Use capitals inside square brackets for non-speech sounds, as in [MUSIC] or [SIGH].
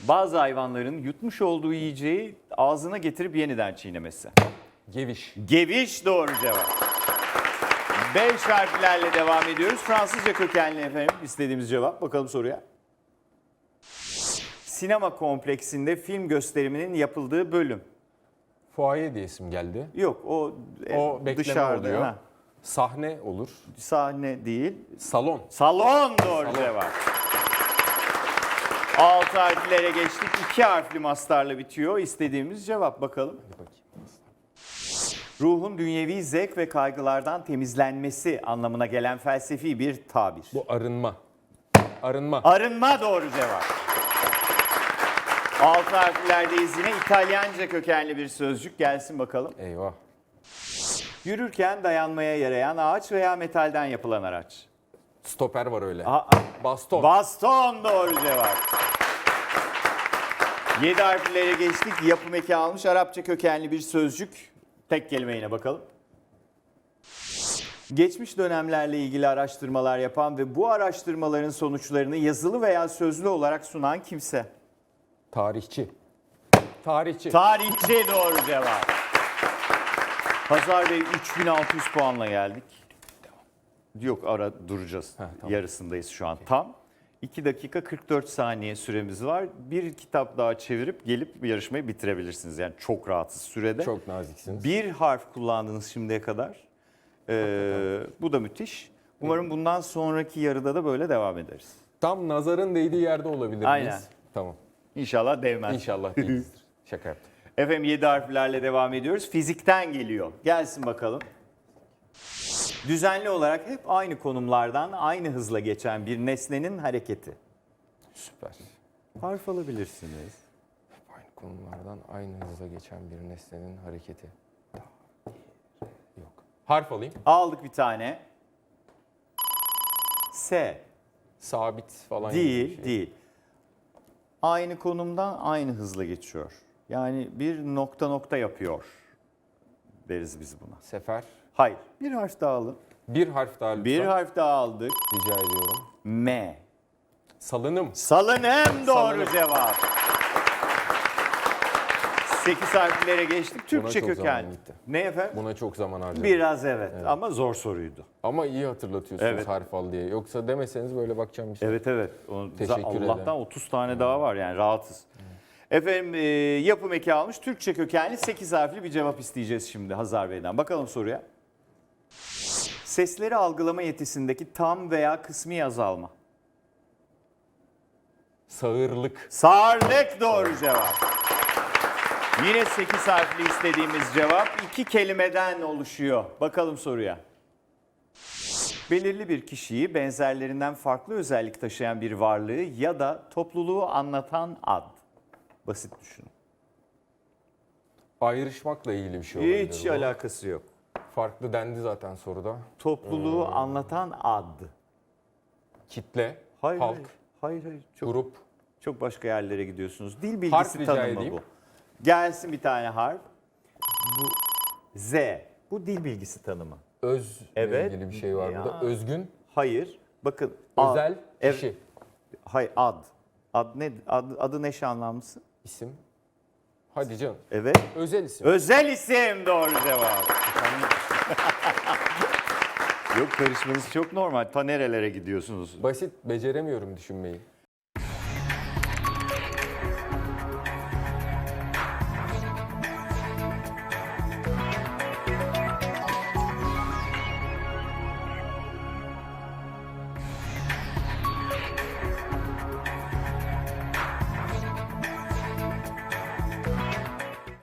Bazı hayvanların yutmuş olduğu yiyeceği ağzına getirip yeniden çiğnemesi. Geviş. Geviş doğru cevap. Beş harflerle devam ediyoruz. Fransızca kökenli efendim istediğimiz cevap. Bakalım soruya. Sinema kompleksinde film gösteriminin yapıldığı bölüm. Fuaye diye isim geldi. Yok o, e, O bekleme dışarıda. oluyor. ha. Sahne olur. Sahne değil. Salon. Salon doğru cevap. Altı harflere geçtik. İki harfli mastarla bitiyor. İstediğimiz cevap bakalım. Hadi bakayım. Ruhun dünyevi zevk ve kaygılardan temizlenmesi anlamına gelen felsefi bir tabir. Bu arınma. Arınma. Arınma doğru cevap. Altı harflerdeyiz yine İtalyanca kökenli bir sözcük gelsin bakalım. Eyvah. Yürürken dayanmaya yarayan ağaç veya metalden yapılan araç. Stoper var öyle. Aa, Baston. baston doğru cevap. Yedi harflere geçtik. Yapım eki almış Arapça kökenli bir sözcük. Tek kelime yine bakalım. Geçmiş dönemlerle ilgili araştırmalar yapan ve bu araştırmaların sonuçlarını yazılı veya sözlü olarak sunan kimse. Tarihçi. Tarihçi. Tarihçi doğru cevap. Hazar Bey 3600 puanla geldik. Yok ara duracağız. Ha, tamam. Yarısındayız şu an tam. 2 dakika 44 saniye süremiz var. Bir kitap daha çevirip gelip yarışmayı bitirebilirsiniz. Yani çok rahatsız sürede. Çok naziksiniz. Bir harf kullandınız şimdiye kadar. Ee, bu da müthiş. Umarım bundan sonraki yarıda da böyle devam ederiz. Tam nazarın değdiği yerde olabilir miyiz? Aynen. Tamam. İnşallah değmez. İnşallah [LAUGHS] değilizdir. Şaka yaptım. Efendim 7 harflerle devam ediyoruz. Fizikten geliyor. Gelsin bakalım. Düzenli olarak hep aynı konumlardan aynı hızla geçen bir nesnenin hareketi. Süper. Harf alabilirsiniz. Aynı konulardan aynı hızla geçen bir nesnenin hareketi. Yok. Harf alayım. Aldık bir tane. S. Sabit falan. gibi bir Değil, şey. değil. Aynı konumdan aynı hızla geçiyor. Yani bir nokta nokta yapıyor deriz biz buna. Sefer. Hayır. Bir harf daha alın. Bir harf daha lütfen. Bir harf daha aldık. Rica ediyorum. M. Salınım. Salınım doğru Salınım. cevap. 8 harflere geçtik. Türkçe çok köken. zaman gitti. Ne efendim? Buna çok zaman harcadım. Biraz evet, ama zor soruydu. Ama iyi hatırlatıyorsunuz Evet. harf al diye. Yoksa demeseniz böyle bakacağım bir şey. Evet evet. O- Teşekkür Allah'tan ederim. 30 tane daha var yani rahatız. Efendim e, yapım eki almış Türkçe kökenli 8 harfli bir cevap isteyeceğiz şimdi Hazar Bey'den. Bakalım soruya. Sesleri algılama yetisindeki tam veya kısmi azalma. Sağırlık. Sağırlık doğru cevap. Yine 8 harfli istediğimiz cevap iki kelimeden oluşuyor. Bakalım soruya. Belirli bir kişiyi benzerlerinden farklı özellik taşıyan bir varlığı ya da topluluğu anlatan ad. Basit düşünün. Ayrışmakla ilgili bir şey olabilir. Hiç bu. alakası yok. Farklı dendi zaten soruda. Topluluğu anlatan ad. Kitle, Hayır, halk, hayır, hayır, hayır. Çok, grup. çok başka yerlere gidiyorsunuz. Dil bilgisi rica tanımı edeyim. bu. Gelsin bir tane harf. Bu Z. Bu dil bilgisi tanımı. Öz Evet. ilgili bir şey var Ya. burada. Özgün, Hayır. Bakın. ad- özel, ev- kişi, Hayır ad. Ad ne? Ad, adı neşe anlamlısı? isim. Hadi canım. Evet. Özel isim. Özel isim doğru cevap. Yok karışmanız çok normal. Ta nerelere gidiyorsunuz? Basit, beceremiyorum düşünmeyi.